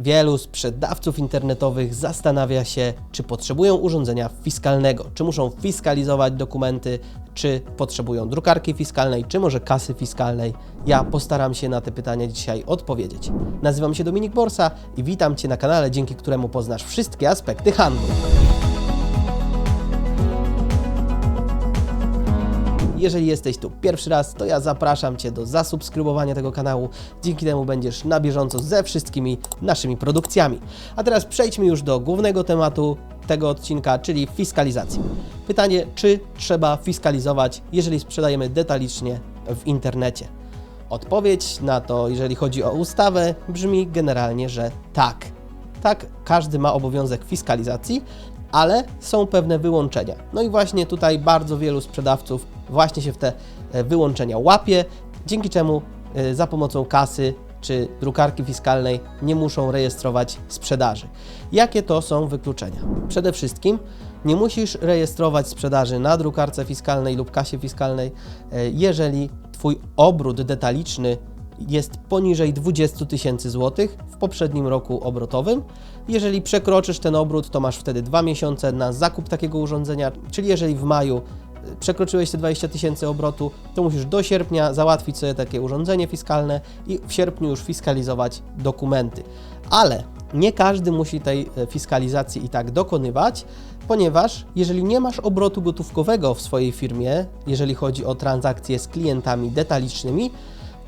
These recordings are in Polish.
Wielu sprzedawców internetowych zastanawia się, czy potrzebują urządzenia fiskalnego, czy muszą fiskalizować dokumenty, czy potrzebują drukarki fiskalnej, czy może kasy fiskalnej. Ja postaram się na te pytania dzisiaj odpowiedzieć. Nazywam się Dominik Borsa i witam Cię na kanale, dzięki któremu poznasz wszystkie aspekty handlu. Jeżeli jesteś tu pierwszy raz, to ja zapraszam Cię do zasubskrybowania tego kanału. Dzięki temu będziesz na bieżąco ze wszystkimi naszymi produkcjami. A teraz przejdźmy już do głównego tematu tego odcinka, czyli fiskalizacji. Pytanie, czy trzeba fiskalizować, jeżeli sprzedajemy detalicznie w internecie? Odpowiedź na to, jeżeli chodzi o ustawę, brzmi generalnie, że tak. Tak, każdy ma obowiązek fiskalizacji, ale są pewne wyłączenia. No i właśnie tutaj bardzo wielu sprzedawców właśnie się w te e, wyłączenia łapie, dzięki czemu e, za pomocą kasy czy drukarki fiskalnej nie muszą rejestrować sprzedaży. Jakie to są wykluczenia? Przede wszystkim nie musisz rejestrować sprzedaży na drukarce fiskalnej lub kasie fiskalnej, e, jeżeli Twój obrót detaliczny jest poniżej 20 tysięcy złotych w poprzednim roku obrotowym. Jeżeli przekroczysz ten obrót, to masz wtedy dwa miesiące na zakup takiego urządzenia, czyli jeżeli w maju przekroczyłeś te 20 tysięcy obrotu, to musisz do sierpnia załatwić sobie takie urządzenie fiskalne i w sierpniu już fiskalizować dokumenty. Ale nie każdy musi tej e, fiskalizacji i tak dokonywać, ponieważ jeżeli nie masz obrotu gotówkowego w swojej firmie, jeżeli chodzi o transakcje z klientami detalicznymi,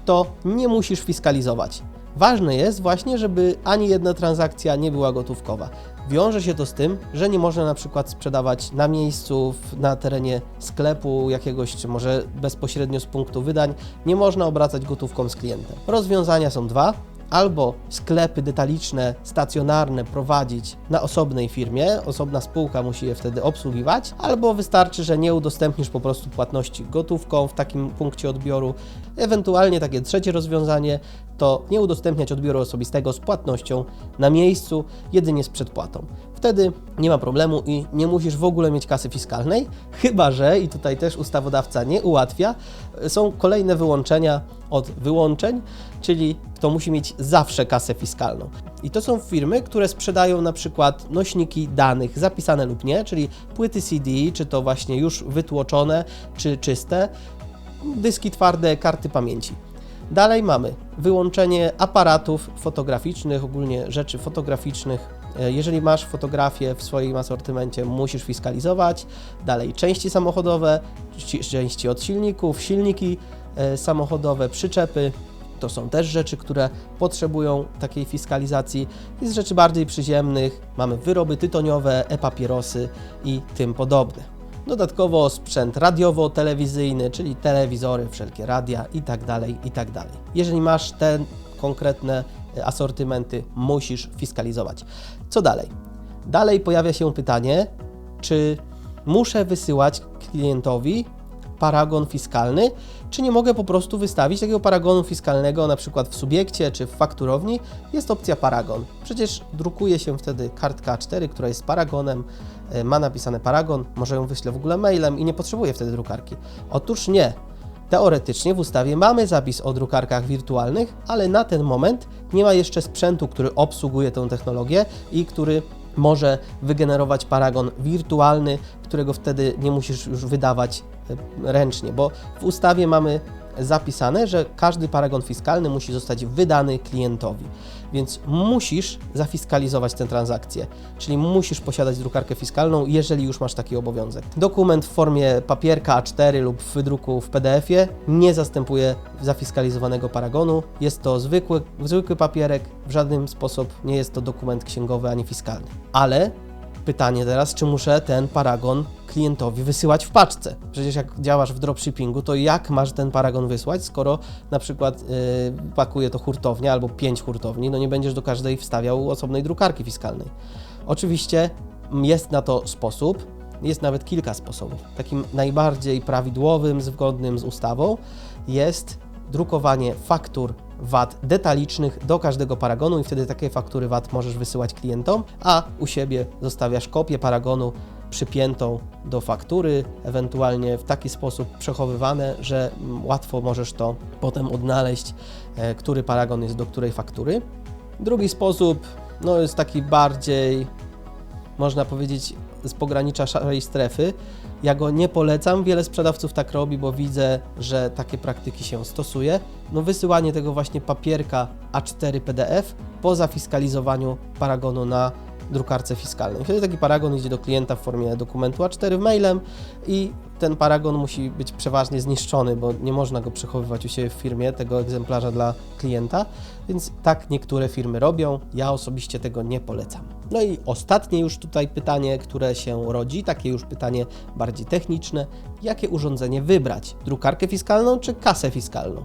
to nie musisz fiskalizować. Ważne jest właśnie, żeby ani jedna transakcja nie była gotówkowa. Wiąże się to z tym, że nie można na przykład sprzedawać na miejscu, na terenie sklepu jakiegoś, czy może bezpośrednio z punktu wydań. Nie można obracać gotówką z klientem. Rozwiązania są dwa albo sklepy detaliczne, stacjonarne prowadzić na osobnej firmie, osobna spółka musi je wtedy obsługiwać, albo wystarczy, że nie udostępnisz po prostu płatności gotówką w takim punkcie odbioru. Ewentualnie takie trzecie rozwiązanie to nie udostępniać odbioru osobistego z płatnością na miejscu, jedynie z przedpłatą. Wtedy nie ma problemu i nie musisz w ogóle mieć kasy fiskalnej, chyba że, i tutaj też ustawodawca nie ułatwia, są kolejne wyłączenia od wyłączeń, czyli kto musi mieć zawsze kasę fiskalną. I to są firmy, które sprzedają na przykład nośniki danych, zapisane lub nie, czyli płyty CD, czy to właśnie już wytłoczone, czy czyste, dyski twarde, karty pamięci. Dalej mamy wyłączenie aparatów fotograficznych, ogólnie rzeczy fotograficznych. E, jeżeli masz fotografię w swoim asortymencie, musisz fiskalizować. Dalej części samochodowe, części od silników, silniki e, samochodowe, przyczepy. To są też rzeczy, które potrzebują takiej fiskalizacji. I z rzeczy bardziej przyziemnych mamy wyroby tytoniowe, e-papierosy i tym podobne. Dodatkowo sprzęt radiowo-telewizyjny, czyli telewizory, wszelkie radia i tak dalej, i tak. Jeżeli masz te konkretne e, asortymenty, musisz fiskalizować. Co dalej? Dalej pojawia się pytanie, czy muszę wysyłać klientowi paragon fiskalny, czy nie mogę po prostu wystawić takiego paragonu fiskalnego na przykład w subiekcie czy w fakturowni? Jest opcja paragon. Przecież drukuje się wtedy kartka A4, która jest paragonem, ma napisane paragon, może ją wyślę w ogóle mailem i nie potrzebuje wtedy drukarki. Otóż nie. Teoretycznie w ustawie mamy zapis o drukarkach wirtualnych, ale na ten moment nie ma jeszcze sprzętu, który obsługuje tę technologię i który może wygenerować paragon wirtualny, którego wtedy nie musisz już wydawać e, ręcznie, bo w ustawie mamy zapisane, że każdy paragon fiskalny musi zostać wydany klientowi. Więc musisz zafiskalizować tę transakcję, czyli musisz posiadać drukarkę fiskalną, jeżeli już masz taki obowiązek. Dokument w formie papierka A4 lub w wydruku w PDF-ie nie zastępuje zafiskalizowanego paragonu. Jest to zwykły, zwykły papierek, w żaden sposób nie jest to dokument księgowy ani fiskalny. Ale Pytanie teraz, czy muszę ten paragon klientowi wysyłać w paczce? Przecież jak działasz w dropshippingu, to jak masz ten paragon wysłać, skoro na przykład yy, pakuje to hurtownia albo pięć hurtowni, no nie będziesz do każdej wstawiał osobnej drukarki fiskalnej. Oczywiście jest na to sposób, jest nawet kilka sposobów. Takim najbardziej prawidłowym, zgodnym z ustawą jest drukowanie faktur VAT detalicznych do każdego paragonu i wtedy takie faktury VAT możesz wysyłać klientom, a u siebie zostawiasz kopię paragonu przypiętą do faktury, ewentualnie w taki sposób przechowywane, że łatwo możesz to potem odnaleźć, e, który paragon jest do której faktury. Drugi sposób no, jest taki bardziej, można powiedzieć, z pogranicza szarej strefy. Ja go nie polecam, wiele sprzedawców tak robi, bo widzę, że takie praktyki się stosuje. No wysyłanie tego właśnie papierka A4 PDF po zafiskalizowaniu paragonu na drukarce fiskalnej. Wtedy taki paragon idzie do klienta w formie dokumentu A4 mailem i ten paragon musi być przeważnie zniszczony, bo nie można go przechowywać u siebie w firmie, tego egzemplarza dla klienta, więc tak niektóre firmy robią. Ja osobiście tego nie polecam. No i ostatnie już tutaj pytanie, które się rodzi, takie już pytanie bardziej techniczne. Jakie urządzenie wybrać? Drukarkę fiskalną czy kasę fiskalną?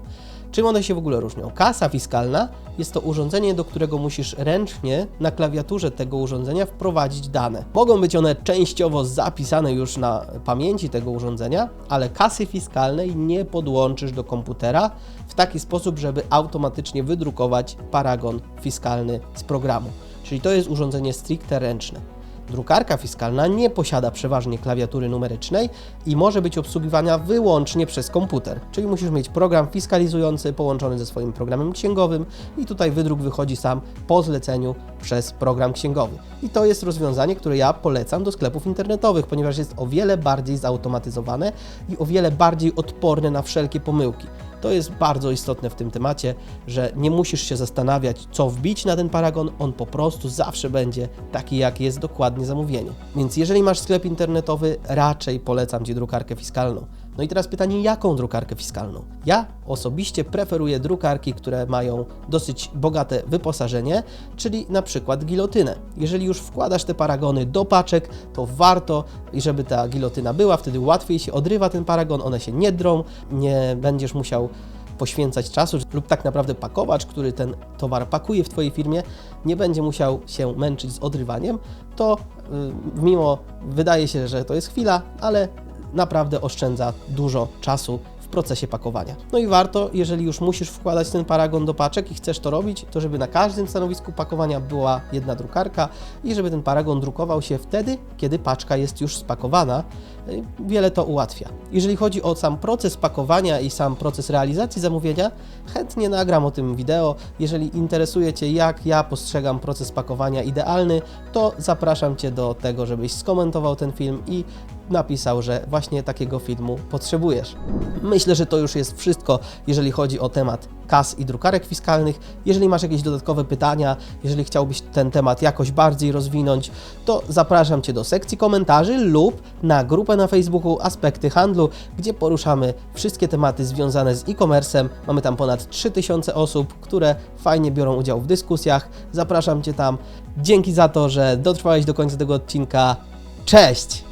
Czym one się w ogóle różnią? Kasa fiskalna jest to urządzenie, do którego musisz ręcznie na klawiaturze tego urządzenia wprowadzić dane. Mogą być one częściowo zapisane już na pamięci tego urządzenia, ale kasy fiskalnej nie podłączysz do komputera w taki sposób, żeby automatycznie wydrukować paragon fiskalny z programu. Czyli to jest urządzenie stricte ręczne. Drukarka fiskalna nie posiada przeważnie klawiatury numerycznej i może być obsługiwana wyłącznie przez komputer. Czyli musisz mieć program fiskalizujący połączony ze swoim programem księgowym i tutaj wydruk wychodzi sam po zleceniu przez program księgowy. I to jest rozwiązanie, które ja polecam do sklepów internetowych, ponieważ jest o wiele bardziej zautomatyzowane i o wiele bardziej odporne na wszelkie pomyłki. To jest bardzo istotne w tym temacie, że nie musisz się zastanawiać, co wbić na ten paragon, on po prostu zawsze będzie taki, jak jest dokładnie zamówienie. Więc jeżeli masz sklep internetowy, raczej polecam Ci drukarkę fiskalną. No i teraz pytanie, jaką drukarkę fiskalną? Ja osobiście preferuję drukarki, które mają dosyć bogate wyposażenie, czyli na przykład gilotynę. Jeżeli już wkładasz te paragony do paczek, to warto, żeby ta gilotyna była, wtedy łatwiej się odrywa ten paragon, one się nie drą, nie będziesz musiał poświęcać czasu, lub tak naprawdę pakowacz, który ten towar pakuje w Twojej firmie, nie będzie musiał się męczyć z odrywaniem, to y, mimo wydaje się, że to jest chwila, ale naprawdę oszczędza dużo czasu w procesie pakowania. No i warto, jeżeli już musisz wkładać ten paragon do paczek i chcesz to robić, to żeby na każdym stanowisku pakowania była jedna drukarka i żeby ten paragon drukował się wtedy, kiedy paczka jest już spakowana. Wiele to ułatwia. Jeżeli chodzi o sam proces pakowania i sam proces realizacji zamówienia, chętnie nagram o tym wideo. Jeżeli interesuje Cię, jak ja postrzegam proces pakowania idealny, to zapraszam Cię do tego, żebyś skomentował ten film i napisał, że właśnie takiego filmu potrzebujesz. Myślę, że to już jest wszystko, jeżeli chodzi o temat kas i drukarek fiskalnych. Jeżeli masz jakieś dodatkowe pytania, jeżeli chciałbyś ten temat jakoś bardziej rozwinąć, to zapraszam Cię do sekcji komentarzy lub na grupę na Facebooku Aspekty Handlu, gdzie poruszamy wszystkie tematy związane z e-commerce'em. Mamy tam ponad 3000 osób, które fajnie biorą udział w dyskusjach. Zapraszam Cię tam. Dzięki za to, że dotrwałeś do końca tego odcinka. Cześć!